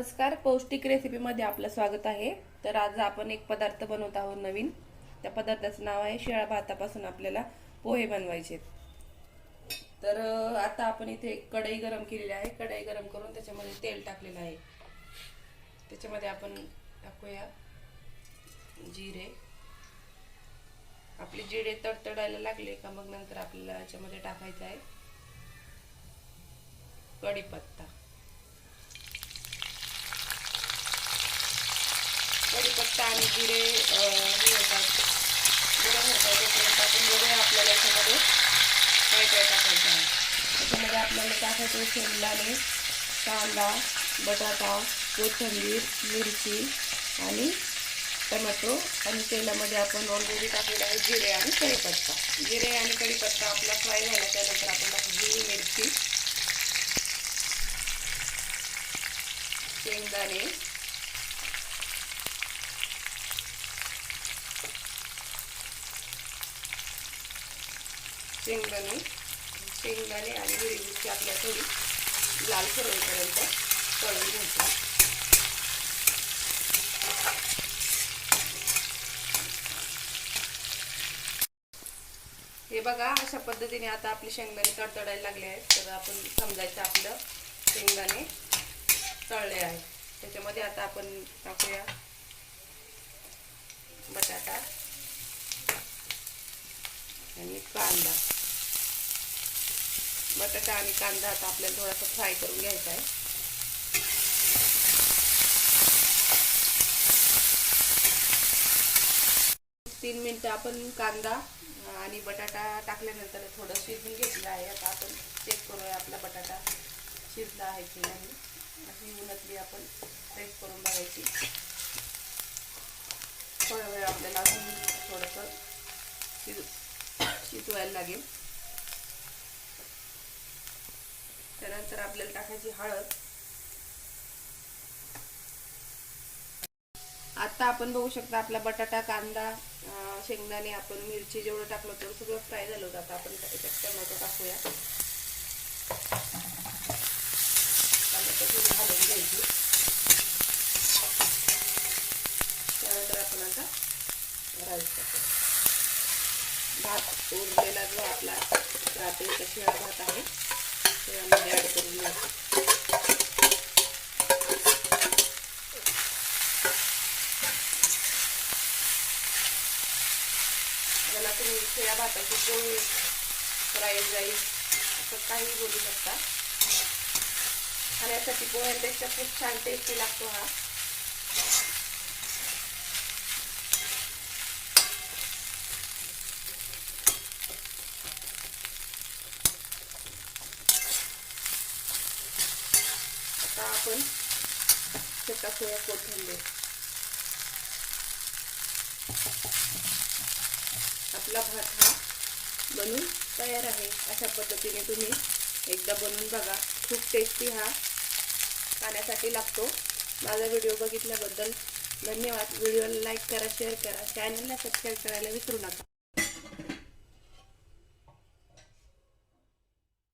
नमस्कार. पौष्टिक रेसिपीमध्ये आपलं स्वागत आहे. तर आज आपण एक पदार्थ बनवत आहोत नवीन. त्या पदार्थाचं नाव आहे शिळा भातापासून आपल्याला पोहे बनवायचे. तर आता आपण इथे एक कढई गरम केलेली आहे. कढई गरम करून त्याच्यामध्ये तेल टाकलेलं आहे. त्याच्यामध्ये आपण टाकूया जिरे. आपले जिरे तडतडायला लागले का मग नंतर आपल्याला याच्यामध्ये टाकायचं आहे कढीपत्ता. कढीपत्ता आणि जिरे हे होतात गरम होतात तोपर्यंत आपण बघूया आपल्याला याच्यामध्ये काय काय टाकायचं आहे. त्याच्यामध्ये आपल्याला टाकायचं शेंगदाणे कांदा बटाटा कोथिंबीर मिरची आणि टमॅटो. आणि तेलामध्ये आपण ऑलरेडी टाकलेलं आहे जिरे आणि कढीपत्ता. जिरे आणि कढीपत्ता आपला फ्राय झाला त्यानंतर आपण टाकू हिरवी मिरची. शेंगदाणे. शेंगदाणे शेंगदाणे आणि मिरची आपल्या थोडी लाल होईपर्यंत तळून घ्यायचं. हे बघा अशा पद्धतीने आता आपले शेंगदाणे तडतडायला लागले आहेत. तर आपण समजायचं आपलं शेंगदाणे तळले आहे त्याच्यामध्ये आता आपण टाकूया बटाटा आणि कांदा. बटाटा आणि कांदा आता आपल्याला थोडासा फ्राय करून घ्यायचा आहे. तीन मिनटं आपण कांदा आणि बटाटा टाकल्यानंतर थोडं शिजून घेतलं आहे. आता आपण चेक करूया आपला बटाटा शिजला आहे की नाही. अशी उन्हातली आपण चेक करून बघायची. थोडा वेळ आपल्याला अजून थोडंसं शिजू शिजवायला लागेल. त्यानंतर आपल्याला टाकायची हळद. आता आपण बघू शकता आपला बटाटा कांदा शेंगदाणे आपण मिरची जेवढं टाकलं तेवढं सगळं फ्राय झालं होतं. आता आपण त्याच्यात टमाटो टाकूया टोमॅटो थोडी घालून घ्यायची त्यानंतर आपण आता राईस टाकू भात उरलेला जो आपला रात्रीचा शिळा भात आहे तो यामध्ये ॲड करून घ्यायचा त्याला तुम्ही शिळ्या भाताची पोळी फ्राईड राईस असं काही बोलू शकता. खाण्यासाठी पोह्यांपेक्षा खूप छान टेस्टी लागतो हा. आता आपण ते सोया कोथिंबीर. आपला भात हा बनून तयार आहे. अशा पद्धतीने तुम्ही एकदा बनवून बघा. खूप टेस्टी हा खाण्यासाठी लागतो. माझा व्हिडिओ बघितल्याबद्दल धन्यवाद. व्हिडिओला लाईक करा शेअर करा. चॅनलला सबस्क्राईब करायला विसरू नका.